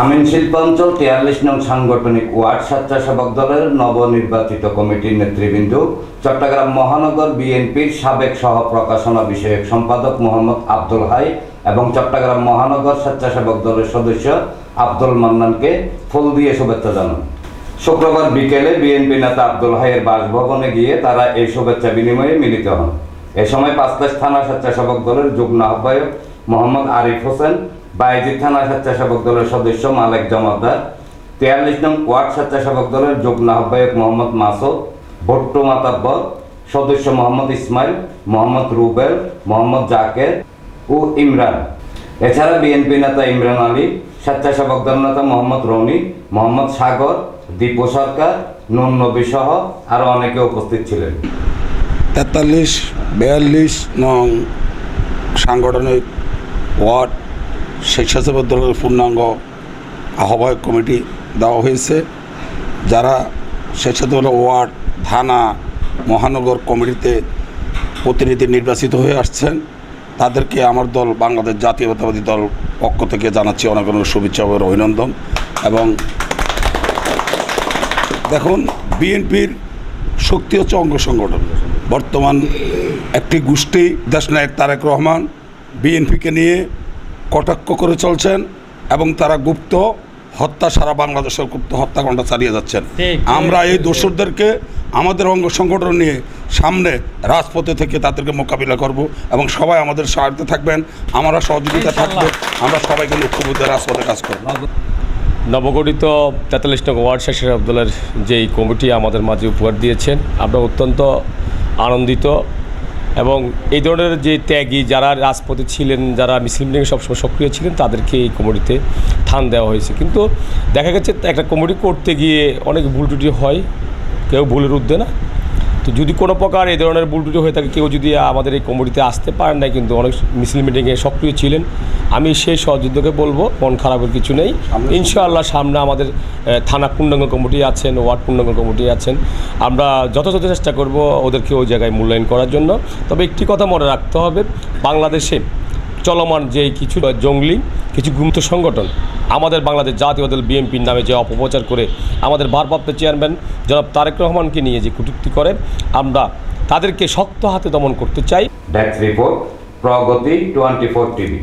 আমিন শিল্পাঞ্চল তেয়াল্লিশ নং সাংগঠনিক ওয়ার্ড স্বেচ্ছাসেবক দলের নবনির্বাচিত কমিটির নেতৃবৃন্দ, চট্টগ্রাম মহানগর বিএনপির সাবেক সহ প্রকাশনা বিষয়ক সম্পাদক মোহাম্মদ আব্দুল হাই এবং চট্টগ্রাম মহানগর স্বেচ্ছাসেবক দলের সদস্য আব্দুল মান্নানকে ফুল দিয়ে শুভেচ্ছা জানান। শুক্রবার বিকেলে বিএনপি নেতা আব্দুল হাইয়ের বাসভবনে গিয়ে তারা এই শুভেচ্ছা বিনিময়ে মিলিত হন। এ সময় পাঁচলাশ থানা স্বেচ্ছাসেবক দলের যুগ্ম আহ্বায়ক মোহাম্মদ আরিফ হোসেন বাইজিৎ থানা স্বেচ্ছাসেবক দলের সদস্য মালেক জমাদ্দার তিয়াল্লিশ নং ওয়ার্ড স্বেচ্ছাসেবক দলের যুগ্ম আহ্বায়ক মোহাম্মদ মাসুদ, ভট্টু মাতাব্বর সদস্য মোহাম্মদ ইসমাইল, মোহাম্মদ রুবেল, মোহাম্মদ জাকের ও ইমরান। এছাড়া বিএনপি নেতা ইমরান আলী, স্বেচ্ছাসেবক দল নেতা মোহাম্মদ রনি, মোহাম্মদ সাগর, দীপু সরকার, নুন নবী সহ আরও অনেকে উপস্থিত ছিলেন। তেতাল্লিশ, বিয়াল্লিশ নং সাংগঠনিক ওয়ার্ড স্বেচ্ছাসেবক দলের পূর্ণাঙ্গ আহ্বায়ক কমিটি দেওয়া হয়েছে। যারা স্বেচ্ছাসেবক ওয়ার্ড, থানা, মহানগর কমিটিতে প্রতিনিধি নির্বাচিত হয়ে আসছেন, তাদেরকে আমার দল বাংলাদেশ জাতীয়তাবাদী দল পক্ষ থেকে জানাচ্ছি অনেক অনেক শুভেচ্ছা ও অভিনন্দন। এবং দেখুন, বিএনপির শক্তি হচ্ছে অঙ্গ সংগঠন। বর্তমান একটি গোষ্ঠী দেশনায়ক তারেক রহমান, বিএনপিকে নিয়ে কটাক্ষ করে চলছেন এবং তারা গুপ্ত হত্যা সারা বাংলাদেশের গুপ্ত হত্যাকাণ্ড চালিয়ে যাচ্ছেন। আমরা এই দোষরদেরকে আমাদের অঙ্গ সংগঠন নিয়ে সামনে রাজপথে থেকে তাদেরকে মোকাবিলা করব এবং সবাই আমাদের সাহায্যে থাকবেন আমরা সহযোগিতা থাকবে আমরা সবাইকে লক্ষ্যবুদ্ধে রাজপথে কাজ করব। নবগঠিত তেতাল্লিশ নং ওয়ার্ড শেষের দলের যেই কমিটি আমাদের মাঝে উপহার দিয়েছেন আমরা অত্যন্ত আনন্দিত এবং এই ধরনের যে ত্যাগী যারা রাজপথে ছিলেন, যারা মুসলিম লীগে সবসময় সক্রিয় ছিলেন, তাদেরকে এই কমিটিতে থান দেওয়া হয়েছে। কিন্তু দেখা গেছে একটা কমিটি করতে গিয়ে অনেক ভুল ত্রুটি হয়, কেউ ভুলের উদ্দে না। তো যদি কোনো প্রকার এই ধরনের বুলটুটি হয়ে থাকে কেউ যদি আমাদের এই কমিটিতে আসতে পারেন না কিন্তু অনেক মিছিল মিটিংয়ে সক্রিয় ছিলেন আমি সেই সহযোদ্ধাকে বলব মন খারাপের কিছু নেই। ইনশাআল্লাহ সামনে আমাদের থানা পূর্ণাঙ্গ কমিটি আছেন ওয়ার্ড পূর্ণাঙ্গ কমিটি আছেন। আমরা যথাযথ চেষ্টা করব ওদেরকে ওই জায়গায় মূল্যায়ন করার জন্য। তবে একটি কথা মনে রাখতে হবে বাংলাদেশে চলমান যে কিছু জঙ্গলি, কিছু গুপ্ত সংগঠন, আমাদের বাংলাদেশ জাতীয় দল বিএনপির নামে যে অপপ্রচার করে আমাদের ভারপ্রাপ্ত চেয়ারম্যান জনাব তারেক রহমানকে নিয়ে যে কটূক্তি করে, আমরা তাদেরকে শক্ত হাতে দমন করতে চাই। Desk report Pragati twenty four TV